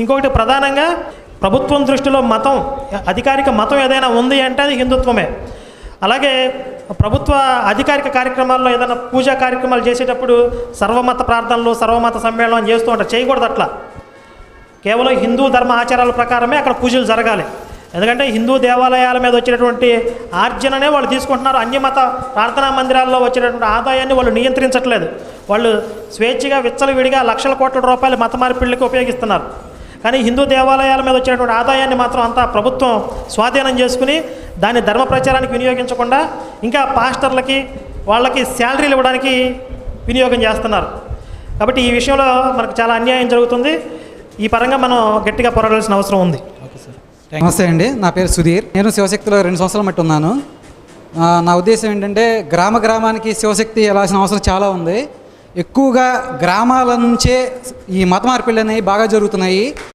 ఇంకొకటి ప్రధానంగా ప్రభుత్వం దృష్టిలో మతం అధికారిక మతం ఏదైనా ఉంది అంటే అది హిందుత్వమే. అలాగే ప్రభుత్వ అధికారిక కార్యక్రమాల్లో ఏదైనా పూజా కార్యక్రమాలు చేసేటప్పుడు సర్వమత ప్రార్థనలు సర్వమత సమ్మేళనం చేస్తూ ఉంటారు. చేయకూడదు అట్లా. కేవలం హిందూ ధర్మ ఆచారాల ప్రకారమే అక్కడ పూజలు జరగాలి. ఎందుకంటే హిందూ దేవాలయాల మీద వచ్చేటటువంటి ఆర్జననే వాళ్ళు తీసుకుంటున్నారు. అన్యమత ప్రార్థనా మందిరాల్లో వచ్చేటటువంటి ఆదాయాన్ని వాళ్ళు నియంత్రించట్లేదు. వాళ్ళు స్వేచ్ఛగా విచ్చలవిడిగా లక్షల కోట్ల రూపాయలు మత మార్పిళ్ళకి ఉపయోగిస్తున్నారు. కానీ హిందూ దేవాలయాల మీద వచ్చేటువంటి ఆదాయాన్ని మాత్రం అంతా ప్రభుత్వం స్వాధీనం చేసుకుని దాన్ని ధర్మ ప్రచారానికి వినియోగించకుండా ఇంకా పాస్టర్లకి వాళ్ళకి శాలరీలు ఇవ్వడానికి వినియోగం చేస్తున్నారు. కాబట్టి ఈ విషయంలో మనకు చాలా అన్యాయం జరుగుతుంది. ఈ పరంగా మనం గట్టిగా పోరాడాల్సిన అవసరం ఉంది. నమస్తే అండి. నా పేరు సుధీర్. నేను శివశక్తిలో రెండు సంవత్సరాలు మట్టి ఉన్నాను. నా ఉద్దేశం ఏంటంటే గ్రామ గ్రామానికి శివశక్తి వెళ్ళాల్సిన అవసరం చాలా ఉంది. ఎక్కువగా గ్రామాల నుంచే ఈ మత మార్పిళ్ళు అనేవి బాగా జరుగుతున్నాయి.